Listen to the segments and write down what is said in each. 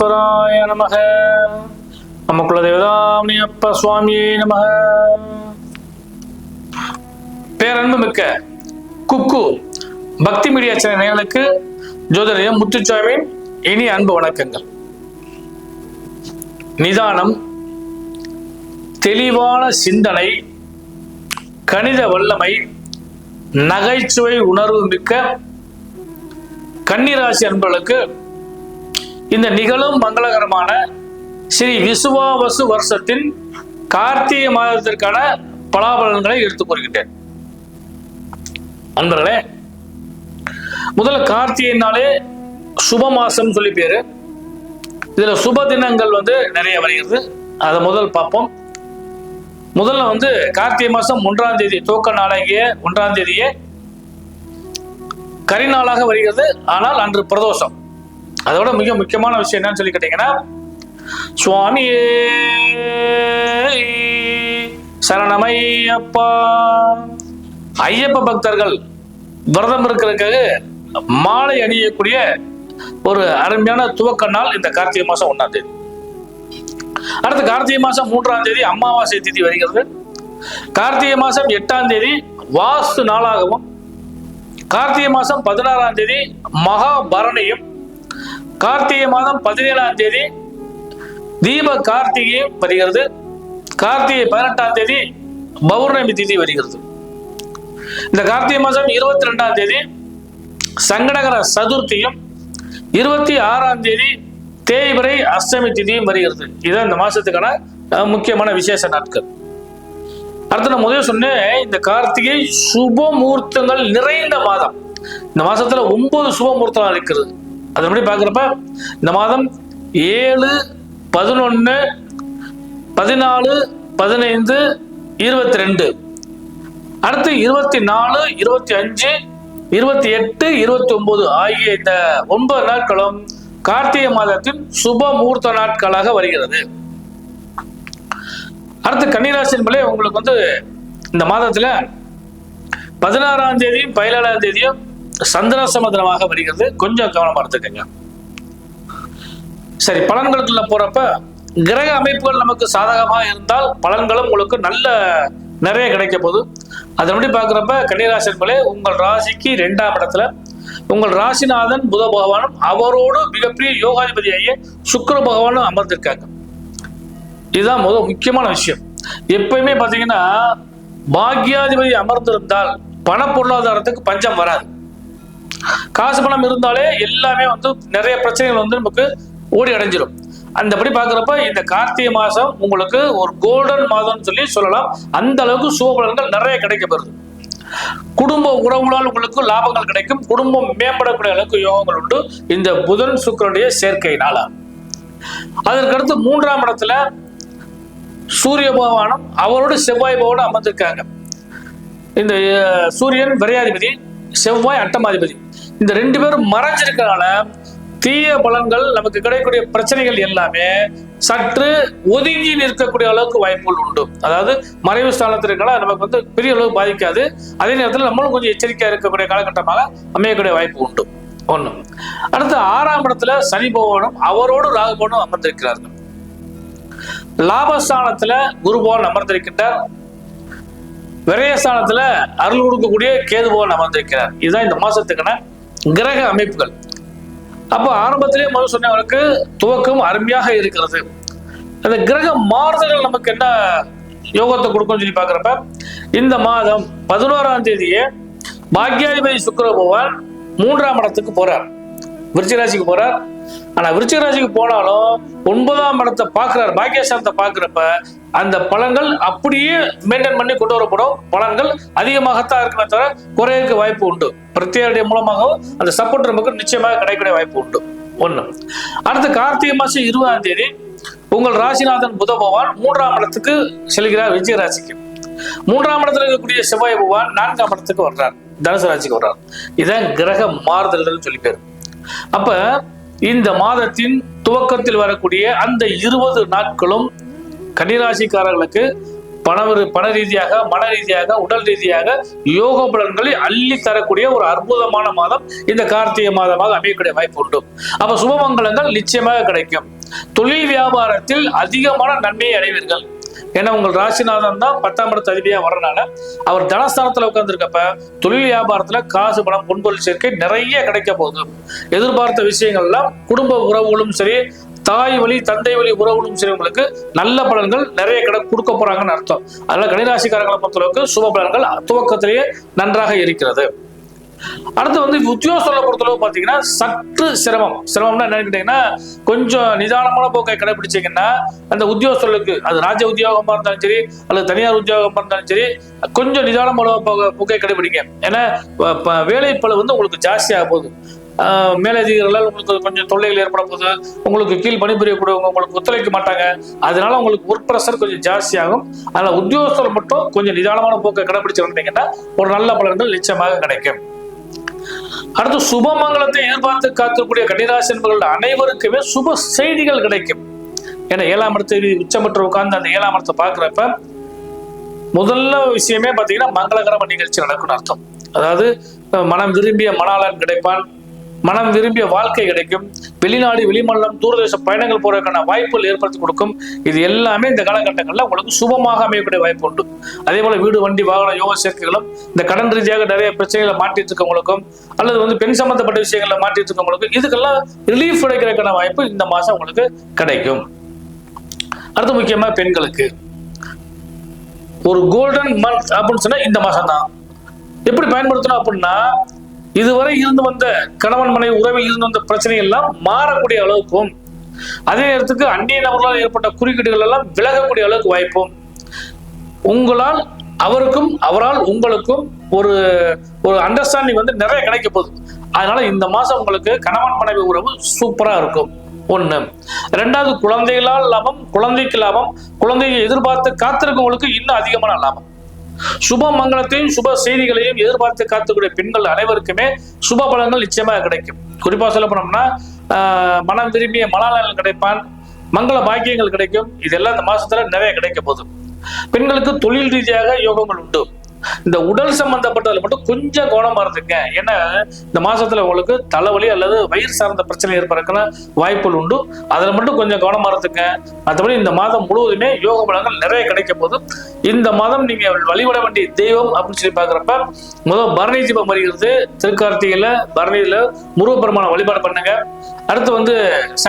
விக்னேஸ்வராய நமக. நம்ம குலதேவதாமணி அப்ப சுவாமியே நமக. பேரன்பு மிக்க குக்கு பக்தி மீடியா சேனல் நேயர்களுக்கு ஜோதிடர் முத்துச்சாமியின் இனி அன்பு வணக்கங்கள். நிதானம் தெளிவான சிந்தனை கணித வல்லமை நகைச்சுவை உணர்வு மிக்க கன்னிராசி அன்பர்களுக்கு இந்த நிகழும் மங்களகரமான ஸ்ரீ விசுவாவசு வருஷத்தின் கார்த்திகை மாதத்திற்கான பலாபலன்களை எடுத்துக் கூறுகின்றேன் அன்பர்களே முதல்ல கார்த்திகைனாலே சுப மாசம் சொல்லி பேரு. இதுல சுப தினங்கள் வந்து நிறைய வருகிறது. அதை முதல் பார்ப்போம். முதல்ல வந்து கார்த்திகை மாசம் ஒன்றாம் தேதி துவக்க நாளாகிய ஒன்றாம் தேதியே கரிநாளாக வருகிறது. ஆனால் அன்று பிரதோஷம். அதோட மிக முக்கியமான விஷயம் என்னன்னு சொல்லி கேட்டீங்கன்னா சுவாமியே சரணமையப்பா ஐயப்ப பக்தர்கள் விரதம் இருக்கிறதுக்கு மாலை அணியக்கூடிய ஒரு அருமையான துவக்க நாள் இந்த கார்த்திகை மாசம் ஒன்னாம் தேதி. அடுத்து கார்த்திகை மாசம் மூன்றாம் தேதி அமாவாசை தேதி வருகிறது. கார்த்திகை மாசம் எட்டாம் தேதி வாஸ்து நாளாகவும் கார்த்திகை மாதம் பதினாறாம் தேதி மகாபரணியும் கார்த்திகை மாதம் பதினேழாம் தேதி தீப கார்த்திகை வருகிறது. கார்த்திகை பதினெட்டாம் தேதி பௌர்ணமி திதி வருகிறது. இந்த கார்த்திகை மாதம் இருபத்தி ரெண்டாம் தேதி சங்கடகர சதுர்த்தியும் இருபத்தி ஆறாம் தேதி தேய்பிரை அஷ்டமி திதியும் வருகிறது. இதுதான் இந்த மாசத்துக்கான முக்கியமான விசேஷ நாட்கள். அடுத்து நான் முதல் சொன்னேன் இந்த கார்த்திகை சுப முகூர்த்தங்கள் நிறைந்த மாதம். இந்த மாசத்துல ஒன்பது சுப முகூர்த்தம் இருக்கிறது. அதன்படி பார்க்குறப்ப இந்த மாதம் ஏழு பதினொன்று பதினாலு பதினைந்து இருபத்தி ரெண்டு அடுத்து இருபத்தி நாலு இருபத்தி அஞ்சு இருபத்தி எட்டு இருபத்தி ஒன்பது ஆகிய இந்த ஒன்பது நாட்களும் கார்த்திகை மாதத்தின் சுப முகூர்த்த நாட்களாக வருகிறது. அடுத்து கன்னிராசின் உங்களுக்கு வந்து இந்த மாதத்துல பதினாறாம் தேதியும் பதினேழாம் தேதியும் சந்திராசம தினமாக வருகிறது. கொஞ்சம் கவனமா எடுத்துக்கங்க சரி பலன்களுக்குள்ள போறப்ப கிரக அமைப்புகள் நமக்கு சாதகமாக இருந்தால் பலன்களும் உங்களுக்கு நல்ல நிறைய கிடைக்க போகுது. அதன்படி பார்க்குறப்ப கன்னிராசி என்பதே உங்கள் ராசிக்கு ரெண்டாம் இடத்துல உங்கள் ராசிநாதன் புத பகவானும் அவரோடு மிகப்பெரிய யோகாதிபதியாகிய சுக்கர பகவானும் அமர்ந்திருக்காங்க. இதுதான் முதல் முக்கியமான விஷயம். எப்பயுமே பார்த்தீங்கன்னா பாக்யாதிபதி அமர்ந்திருந்தால் பண பொருளாதாரத்துக்கு பஞ்சம் வராது. காசு பணம் இருந்தாலே எல்லாமே வந்து நிறைய பிரச்சனைகள் வந்து நமக்கு ஓடி அடைஞ்சிடும் அந்தபடி பார்க்குறப்ப இந்த கார்த்திகை மாதம் உங்களுக்கு ஒரு கோல்டன் மாதம்னு சொல்லி சொல்லலாம். அந்த அளவுக்கு சுபபலன்கள் நிறைய கிடைக்க குடும்ப உறவுகளால் உங்களுக்கு லாபங்கள் கிடைக்கும். குடும்பம் மேம்படக்கூடிய அளவுக்கு யோகங்கள் உண்டு. இந்த புதன் சுக்கரனுடைய சேர்க்கையினால அதற்கடுத்து மூன்றாம் இடத்துல சூரிய பகவானும் அவரோடு செவ்வாய் பகவானும் அமர்ந்திருக்காங்க. இந்த சூரியன் விரையாதிபதி செவ்வாய் அட்டமாதிபதி. இந்த ரெண்டு பேரும் மறைஞ்சிருக்கனால தீய பலன்கள் நமக்கு கிடைக்கக்கூடிய பிரச்சனைகள் எல்லாமே சற்று ஒதுங்கி நிற்கக்கூடிய அளவுக்கு வாய்ப்புகள் உண்டு. அதாவது மறைவு ஸ்தானத்தில் இருக்கனால நமக்கு வந்து பெரிய அளவுக்கு பாதிக்காது. அதே நேரத்தில் நம்மளும் கொஞ்சம் எச்சரிக்கையா இருக்கக்கூடிய காலகட்டமாக அமையக்கூடிய வாய்ப்பு உண்டு. ஒண்ணு. அடுத்து ஆறாம் இடத்துல சனி பகவானும் அவரோடு ராகுபவனும் அமர்ந்திருக்கிறார்கள். லாபஸ்தானத்துல குருபவன் அமர்ந்திருக்கின்றார். விரயஸ்தானத்துல அருள் கொடுக்கக்கூடிய கேது பகவான் அமர்ந்திருக்கிறார். இதுதான் இந்த மாசத்துக்கான கிரக அமைப்புகள். அப்போ ஆரம்பத்திலே முதல் சொன்னவருக்கு துவக்கம் அருமையாக இருக்கிறது. அந்த கிரக மாறுதல்கள் நமக்கு என்ன யோகத்தை கொடுக்கும்னு சொல்லி பார்க்குறப்ப இந்த மாதம் பதினோராம் தேதியே பாக்யாதிபதி சுக்கர பகவான் மூன்றாம் இடத்துக்கு போறார். விருச்சிகராசிக்கு போறார். ஆனா விருச்சிகராசிக்கு போனாலும் ஒன்பதாம் இடத்தை பார்க்கிறார். பாக்கியஸ்தானத்தை பார்க்கிறப்ப அந்த பழங்கள் அப்படியே மெயின்டைன் பண்ணி கொண்டு வரப்படும். பழங்கள் அதிகமாகத்தான் இருக்குமே தவிர குறையிறதுக்கு வாய்ப்பு உண்டு. பிரத்யேகடைய மூலமாகவும் அந்த சப்போர்ட் நமக்கு நிச்சயமாக கிடைக்கக்கூடிய வாய்ப்பு உண்டு. ஒண்ணு. அடுத்து கார்த்திகை மாசம் இருபதாம் தேதி உங்கள் ராசிநாதன் புத பகவான் மூன்றாம் இடத்துக்கு செல்கிறார் விஜய ராசிக்கு மூன்றாம் இடத்துல இருக்கக்கூடிய செவ்வாய் பகவான் நான்காம் இடத்துக்கு வர்றார். தனுசு ராசிக்கு வர்றார். இதான் கிரக மாறுதல்கள் சொல்லி பேரு அப்ப இந்த மாதத்தின் துவக்கத்தில் வரக்கூடிய அந்த இருபது நாட்களும் கன்னிராசிக்காரர்களுக்கு பணவரு பண ரீதியாக மன ரீதியாக உடல் ரீதியாக யோக பலன்களை அள்ளி தரக்கூடிய ஒரு அற்புதமான மாதம் இந்த கார்த்திகை மாதமாக அமையக்கூடிய வாய்ப்பு உண்டு. அப்ப சுபமங்கலங்கள் நிச்சயமாக கிடைக்கும். தொழில் வியாபாரத்தில் அதிகமான நன்மையை அடைவீர்கள். ஏன்னா உங்கள் ராசிநாதன் தான் பத்தாம் இடத்து அதிபதியா வர்றனால அவர் தனஸ்தானத்துல உட்காந்துருக்கப்ப தொழில் வியாபாரத்துல காசு பணம் பொன்பொருள் சேர்க்கை நிறைய கிடைக்க போகுது. எதிர்பார்த்த விஷயங்கள்லாம் குடும்ப உறவுகளும் சரி தாய் வழி தந்தை வழி உறவுகளும் சரி உங்களுக்கு நல்ல பலன்கள் நிறைய கிட கொடுக்க போறாங்கன்னு அர்த்தம். அதனால கணிராசிக்காரர்களை பொறுத்தளவுக்கு சுப பலன்கள் துவக்கத்திலேயே நன்றாக இருக்கிறது. அடுத்து வந்து உத்தியோகத்தில் பொறுத்தளவு பார்த்தீங்கன்னா சற்று சிரமம். சிரமம்னா என்னன்னு கேட்டீங்கன்னா கொஞ்சம் நிதானமான போக்கை கடைபிடிச்சீங்கன்னா அந்த உத்தியோகஸ்தர்களுக்கு அது ராஜ உத்தியோகமா இருந்தாலும் சரி அல்லது தனியார் உத்தியோகமா இருந்தாலும் சரி கொஞ்சம் நிதானமான போக- போக்கை கடைபிடிங்க ஏன்னா ப- வேலைப்பளு வந்து உங்களுக்கு ஜாஸ்தியாக போகுது. ஆஹ் மேலதிகாரிகளால் உங்களுக்கு கொஞ்சம் தொல்லைகள் ஏற்பட போது உங்களுக்கு கீழ் பணிபுரியக்கூடியவங்க உங்களுக்கு ஒத்துழைக்க மாட்டாங்க. அதனால உங்களுக்கு ஒர்க் ப்ரெஷர் கொஞ்சம் ஜாஸ்தியாகும். அதனால உத்தியோகஸ்தர் மட்டும் கொஞ்சம் நிதானமான போக்கை கடைபிடிச்சு வந்தீங்கன்னா ஒரு நல்ல பலன்கள் நிச்சயமாக கிடைக்கும். அடுத்து சுபமங்கலத்தை எதிர்பார்த்து காத்திருக்கூடிய கன்னிராசி என்பவர்கள் அனைவருக்குமே சுப செய்திகள் கிடைக்கும். ஏன்னா ஏழாம் இடத்தை உச்சமற்ற உட்கார்ந்து அந்த ஏழாம் இடத்தை பார்க்குறப்ப முதல்ல விஷயமே பார்த்தீங்கன்னா மங்களகரமான நிகழ்ச்சி நடக்கும்னு அர்த்தம். அதாவது மனம் விரும்பிய மணாளன் கிடைப்பான். மனம் விரும்பிய வாழ்க்கை கிடைக்கும். வெளிநாடு வெளிமாநிலம் தூரதேச பயணங்கள் போறதுக்கான வாய்ப்புகள் ஏற்படுத்தி கொடுக்கும். இது எல்லாமே இந்த காலகட்டங்களில் உங்களுக்கு சுபமாக அமையக்கூடிய வாய்ப்பு உண்டு. அதே போல வீடு வண்டி வாகன யோக சேர்க்கைகளும் இந்த கடன் ரீதியாக நிறைய பிரச்சனைகளை மாற்றிட்டு இருக்கவங்களுக்கும் அல்லது வந்து பெண் சம்பந்தப்பட்ட விஷயங்களை மாற்றிட்டு இருக்கவங்களுக்கும் இதுக்கெல்லாம் ரிலீஃப் கிடைக்கிறதுக்கான வாய்ப்பு இந்த மாசம் உங்களுக்கு கிடைக்கும். அடுத்து முக்கியமா பெண்களுக்கு. ஒரு கோல்டன் மந்த் அப்படின்னு சொன்னா இந்த மாசம் தான் எப்படி பயன்படுத்தணும் அப்படின்னா இதுவரை இருந்து வந்த கணவன் மனைவி உறவில் இருந்து வந்த பிரச்சனைகள் எல்லாம் மாறக்கூடிய அளவுக்கும் அதே நேரத்துக்கு அந்நிய நபர்களால் ஏற்பட்ட குறுக்கீடுகள் எல்லாம் விலகக்கூடிய அளவுக்கு வாய்ப்பும். உங்களால் அவருக்கும் அவரால் உங்களுக்கும் ஒரு ஒரு அண்டர்ஸ்டாண்டிங் வந்து நிறைய கிடைக்க போகுது. அதனால இந்த மாசம் உங்களுக்கு கணவன் மனைவி உறவு சூப்பரா இருக்கும். ஒண்ணு. ரெண்டாவது குழந்தைகளால் லாபம் குழந்தைக்கு லாபம் குழந்தையை எதிர்பார்த்து காத்திருக்கவங்களுக்கு இன்னும் அதிகமான லாபம். சுப மங்களத்தையும் சுப செய்திகளையும் எதிர்பார்த்து காத்துக்கூடிய பெண்கள் அனைவருக்குமே சுப பலன்கள் நிச்சயமாக கிடைக்கும். குறிப்பா சொல்ல போனோம்னா ஆஹ், மனம் விரும்பிய மலாலன் கிடைப்பான் மங்கள பாக்கியங்கள் கிடைக்கும். இதெல்லாம் இந்த மாசத்துல நிறைய கிடைக்க போகுது. பெண்களுக்கு தொழில் ரீதியாக யோகங்கள் உண்டு. இந்த உடல் சம்பந்தப்பட்டதுல மட்டும் கொஞ்சம் கவனமா இருந்துங்க. ஏன்னா இந்த மாசத்துல உங்களுக்கு தலைவலி அல்லது வயிறு சார்ந்த பிரச்சனை ஏற்படுறதுக்கான வாய்ப்புகள் உண்டு. அதுல மட்டும் கொஞ்சம் கவனமா இருந்துங்க. மற்றபடி இந்த மாதம் முழுவதுமே யோக பலங்கள் நிறைய கிடைக்க போது இந்த மாதம் நீங்க வழிபட வேண்டிய தெய்வம் அப்படின்னு சொல்லி பாக்குறப்ப முதல் பரணி தீபம் வருகிறது திருக்கார்த்திகையில. பரணியில முருகப்பெருமான வழிபாடு பண்ணுங்க. அடுத்து வந்து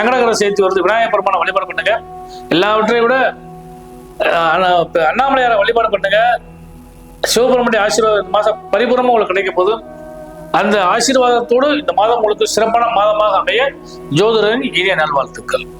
சங்கடகர சேர்த்து வருது விநாயகர் பெருமான வழிபாடு பண்ணுங்க. எல்லாவற்றையும் விட அஹ், அண்ணா- அண்ணாமலையாரை வழிபாடு பண்ணுங்க. சிவபெருமனுடைய ஆசீர்வாதம் இந்த மாதம் பரிபூர்ணமா உங்களுக்கு கிடைக்க போது அந்த ஆசீர்வாதத்தோடு இந்த மாதம் உங்களுக்கு சிறப்பான மாதமாக அமைய ஜோதிடரின் இனிய நல்வாழ்த்துக்கள்.